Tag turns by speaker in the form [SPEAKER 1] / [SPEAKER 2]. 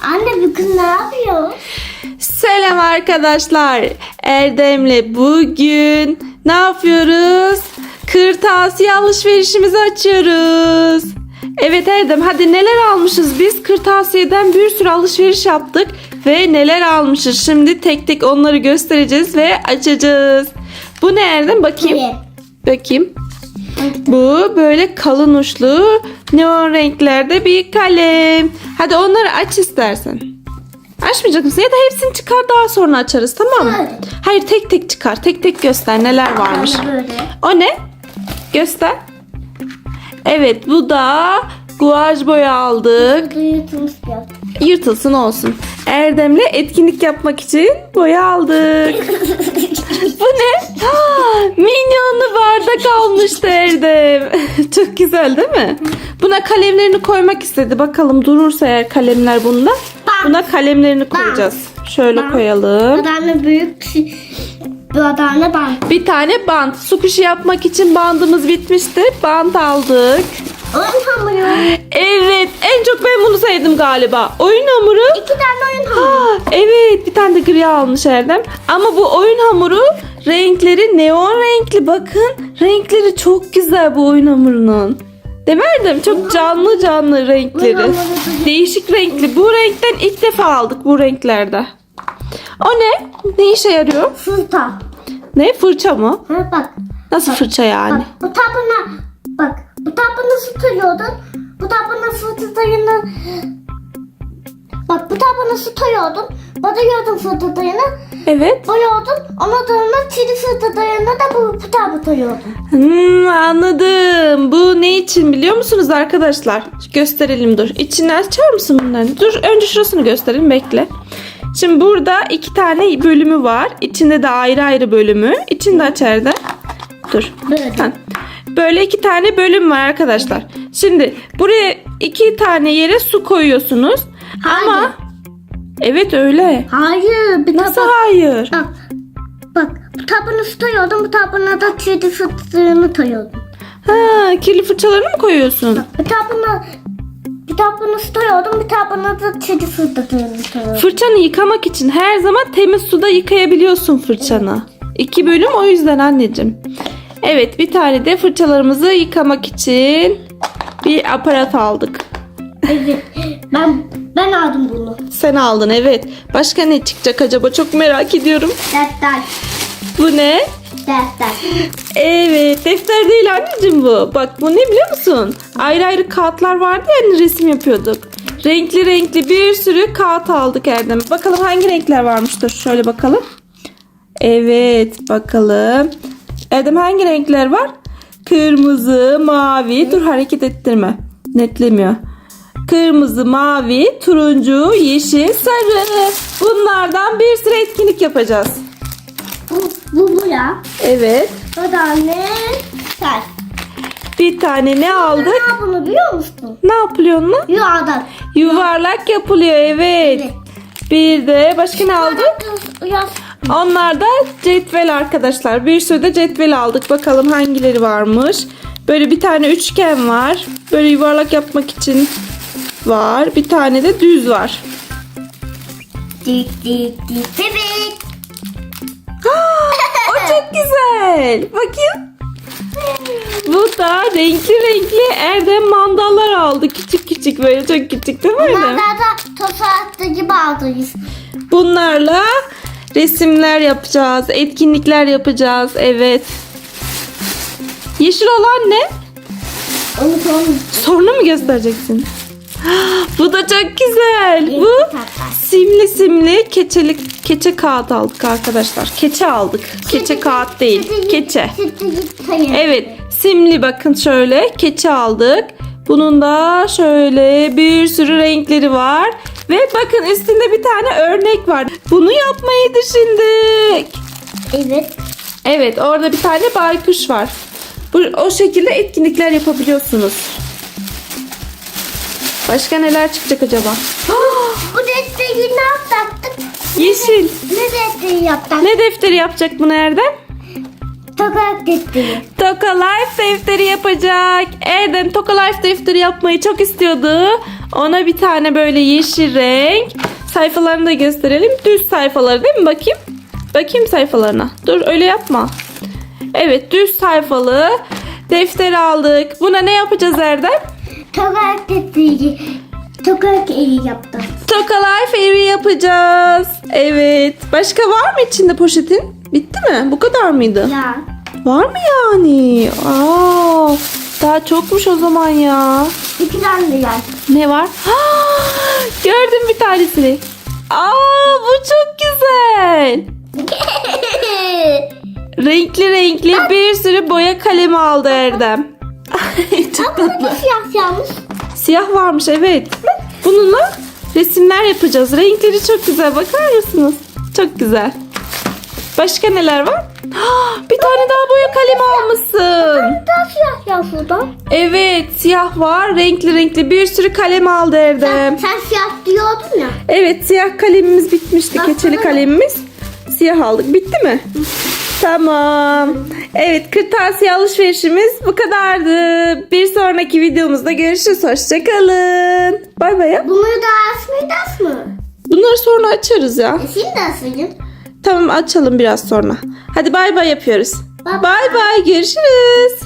[SPEAKER 1] Anne bugün ne yapıyor?
[SPEAKER 2] Selam arkadaşlar. Erdem'le bugün ne yapıyoruz? Kırtasiye alışverişimizi açıyoruz. Evet Erdem hadi neler almışız biz? Kırtasiyeden bir sürü alışveriş yaptık ve neler almışız? Şimdi tek tek onları göstereceğiz ve açacağız. Bu ne Erdem? Bakayım. Bakayım. Bu böyle kalın uçlu neon renklerde bir kalem. Hadi onları aç istersen. Açmayacak mısın? Ya da hepsini çıkar daha sonra açarız tamam mı?
[SPEAKER 1] Hayır.
[SPEAKER 2] Hayır tek tek çıkar. Tek tek göster neler varmış.
[SPEAKER 1] Böyle.
[SPEAKER 2] O ne? Göster. Evet bu da guaj boya aldık. Yırtılsın olsun. Erdem'le etkinlik yapmak için boya aldık. Bu ne? Minyonlu bardak almıştı Erdem. Çok güzel değil mi? Buna kalemlerini koymak istedi. Bakalım durursa eğer kalemler bunda. Buna kalemlerini koyacağız. Şöyle
[SPEAKER 1] Bak.
[SPEAKER 2] koyalım.
[SPEAKER 1] Tane büyük bu tane ben.
[SPEAKER 2] Bir tane bant. Su kuşu yapmak için bandımız bitmişti. Bant aldık. Evet bunu sevdim galiba. Oyun hamuru.
[SPEAKER 1] İki tane oyun hamuru.
[SPEAKER 2] Aa, evet bir tane de gri almış Erdem. Ama bu oyun hamuru renkleri neon renkli bakın. Renkleri çok güzel bu oyun hamurunun. Erdem? Çok canlı canlı renkleri. Değişik renkli. Bu renkten ilk defa aldık bu renklerde. O ne? Ne işe yarıyor?
[SPEAKER 1] Fırta.
[SPEAKER 2] Ne? Fırça mı?
[SPEAKER 1] Ha bak.
[SPEAKER 2] Nasıl fırça yani?
[SPEAKER 1] Bak bu tabına bak bu tabını tutuyordun. Bu tabını fırtayını Bak bu tabını tutuyordun. Batıyordun fırtayını.
[SPEAKER 2] Evet.
[SPEAKER 1] Boyuyordun. Ondan sonra çiri fırtayını da bu, bu tabı tutuyordun.
[SPEAKER 2] Hmm, anladım. Bu ne için biliyor musunuz arkadaşlar? Gösterelim dur. İçini açar mısın bunların? Dur önce şurasını gösterelim bekle. Şimdi burada iki tane bölümü var. İçinde de ayrı ayrı bölümü. İçinde açar da. Dur.
[SPEAKER 1] Böyle.
[SPEAKER 2] Böyle iki tane bölüm var arkadaşlar. Şimdi buraya iki tane yere su koyuyorsunuz. Ama
[SPEAKER 1] Hayır.
[SPEAKER 2] evet öyle.
[SPEAKER 1] Hayır. Bir
[SPEAKER 2] Nasıl
[SPEAKER 1] tabak.
[SPEAKER 2] hayır?
[SPEAKER 1] Bak. Bak. Bu tabını tutuyordun. Bu tabına da çiri fırtayını tutuyordun.
[SPEAKER 2] Ha, kirli fırçalarını mı koyuyorsun?
[SPEAKER 1] Bir tabını bir tabını tutuyordun. Bir tabına da çiri fırtayını tutuyordun.
[SPEAKER 2] Fırçanı yıkamak için her zaman temiz suda yıkayabiliyorsun fırçanı. İki bölüm o yüzden anneciğim. Evet bir tane de fırçalarımızı yıkamak için bir aparat aldık.
[SPEAKER 1] Evet. Ben ben aldım bunu.
[SPEAKER 2] Sen aldın evet. Başka ne çıkacak acaba çok merak ediyorum.
[SPEAKER 1] Defter.
[SPEAKER 2] Bu ne?
[SPEAKER 1] Defter.
[SPEAKER 2] Evet defter değil anneciğim bu. Bak bu ne biliyor musun? Ayrı ayrı kağıtlar vardı ya hani resim yapıyorduk. Renkli renkli bir sürü kağıt aldık Erdem. Bakalım hangi renkler varmıştır. Şöyle bakalım. Evet bakalım. Erdem hangi renkler var? Kırmızı, mavi. Dur hareket ettirme. Netlemiyor. Kırmızı, mavi, turuncu, yeşil, sarı. Bunlardan bir sürü etkinlik yapacağız.
[SPEAKER 1] Bu, bu bu ya.
[SPEAKER 2] Evet.
[SPEAKER 1] O da ne? Ters.
[SPEAKER 2] Bir tane ne aldık?
[SPEAKER 1] Ne bunu biliyor musun?
[SPEAKER 2] Ne yapılıyor onunla?
[SPEAKER 1] Yuvarlak.
[SPEAKER 2] Yuvarlak yapılıyor evet.
[SPEAKER 1] Evet.
[SPEAKER 2] Bir de başka ne aldık?
[SPEAKER 1] Yaz.
[SPEAKER 2] Onlar da cetvel arkadaşlar. Bir sürü de cetvel aldık. Bakalım hangileri varmış. Böyle bir tane üçgen var. Böyle yuvarlak yapmak için var. Bir tane de düz var.
[SPEAKER 1] Dik dik dik bebek.
[SPEAKER 2] o çok güzel. Bakayım. Bu da renkli renkli Erdem mandallar aldı. Küçük küçük böyle çok küçük değil mi
[SPEAKER 1] Bunlar
[SPEAKER 2] Erdem?
[SPEAKER 1] da tosatlı gibi aldıyız.
[SPEAKER 2] Bunlarla resimler yapacağız, etkinlikler yapacağız. Evet. Yeşil olan ne?
[SPEAKER 1] Onu sonra
[SPEAKER 2] Sonra mı göstereceksin? Bu da çok güzel. Bu simli simli keçelik keçe kağıt aldık arkadaşlar. Keçe aldık. Keçe kağıt değil. Keçe. Evet, simli bakın şöyle keçe aldık. Bunun da şöyle bir sürü renkleri var. Ve bakın üstünde bir tane örnek var. Bunu yapmayı düşündük.
[SPEAKER 1] Evet.
[SPEAKER 2] Evet, orada bir tane baykuş var. Bu, o şekilde etkinlikler yapabiliyorsunuz. Başka neler çıkacak acaba?
[SPEAKER 1] Bu defteri ne yapacaktık?
[SPEAKER 2] Yeşil.
[SPEAKER 1] Ne defteri yaptık?
[SPEAKER 2] Ne defteri yapacak bu Erdem?
[SPEAKER 1] Tokak defteri.
[SPEAKER 2] Toka Life defteri yapacak. Erdem Toka Life defteri yapmayı çok istiyordu. Ona bir tane böyle yeşil renk. Sayfalarını da gösterelim. Düz sayfaları değil mi? Bakayım. Bakayım sayfalarına. Dur öyle yapma. Evet düz sayfalı defter aldık. Buna ne yapacağız Erdem?
[SPEAKER 1] Tokak dediği. Tokak eli yaptım.
[SPEAKER 2] Toka Life evi yapacağız. Evet. Başka var mı içinde poşetin? Bitti mi? Bu kadar mıydı?
[SPEAKER 1] Ya.
[SPEAKER 2] Var mı yani? Aa, daha çokmuş o zaman ya.
[SPEAKER 1] İki tane de yer.
[SPEAKER 2] Ne var? Gördüm bir tanesini. Aa bu çok güzel. Renkli renkli bir sürü boya kalemi aldı Erdem. çok tatlı.
[SPEAKER 1] siyah yalnız.
[SPEAKER 2] Siyah varmış evet. Bununla resimler yapacağız. Renkleri çok güzel. Bakar mısınız? Çok güzel. Başka neler var? Bir tane daha boya kalemi almışsın.
[SPEAKER 1] Daha siyah ya şurada.
[SPEAKER 2] Evet siyah var. Renkli renkli bir sürü kalem aldı
[SPEAKER 1] Sen,
[SPEAKER 2] Erdem.
[SPEAKER 1] sen siyah diyordun ya.
[SPEAKER 2] Evet siyah kalemimiz bitmişti.
[SPEAKER 1] Bak,
[SPEAKER 2] Keçeli kalemimiz. Siyah aldık. Bitti mi? Tamam. Evet kırtasiye alışverişimiz bu kadardı. Bir sonraki videomuzda görüşürüz. Hoşçakalın. Bay bay.
[SPEAKER 1] Bunları da asmayacağız mı?
[SPEAKER 2] Bunları sonra açarız ya.
[SPEAKER 1] E, Şimdi de asmayacağım.
[SPEAKER 2] Tamam açalım biraz sonra. Hadi bay bay yapıyoruz. Bay bay. Görüşürüz.